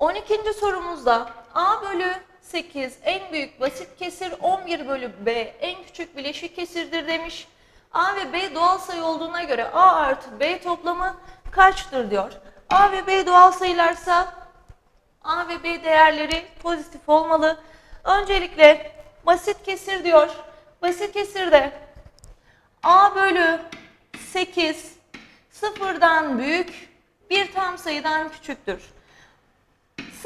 12. sorumuzda A bölü 8 en büyük basit kesir 11 bölü B en küçük bileşik kesirdir demiş. A ve B doğal sayı olduğuna göre A artı B toplamı kaçtır diyor. A ve B doğal sayılarsa A ve B değerleri pozitif olmalı. Öncelikle basit kesir diyor. Basit kesirde A bölü 8 sıfırdan büyük bir tam sayıdan küçüktür.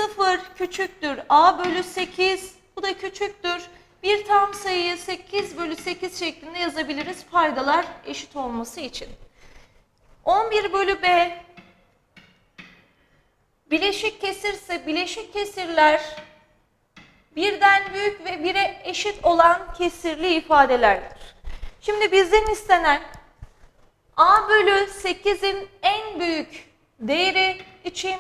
0 küçüktür a bölü 8 bu da küçüktür. Bir tam sayıyı 8 bölü 8 şeklinde yazabiliriz paydalar eşit olması için. 11 bölü b bileşik kesirse bileşik kesirler birden büyük ve bire eşit olan kesirli ifadelerdir. Şimdi bizden istenen a bölü 8'in en büyük değeri için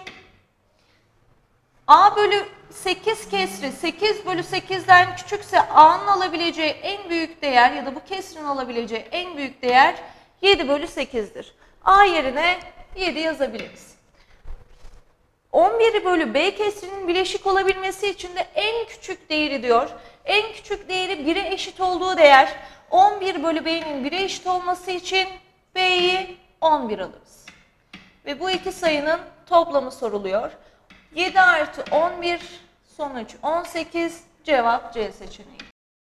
A bölü 8 kesri 8 bölü 8'den küçükse A'nın alabileceği en büyük değer ya da bu kesrin alabileceği en büyük değer 7 bölü 8'dir. A yerine 7 yazabiliriz. 11 bölü B kesrinin bileşik olabilmesi için de en küçük değeri diyor. En küçük değeri 1'e eşit olduğu değer 11 bölü B'nin 1'e eşit olması için B'yi 11 alırız. Ve bu iki sayının toplamı soruluyor. 7 artı 11 sonuç 18 cevap C seçeneğidir.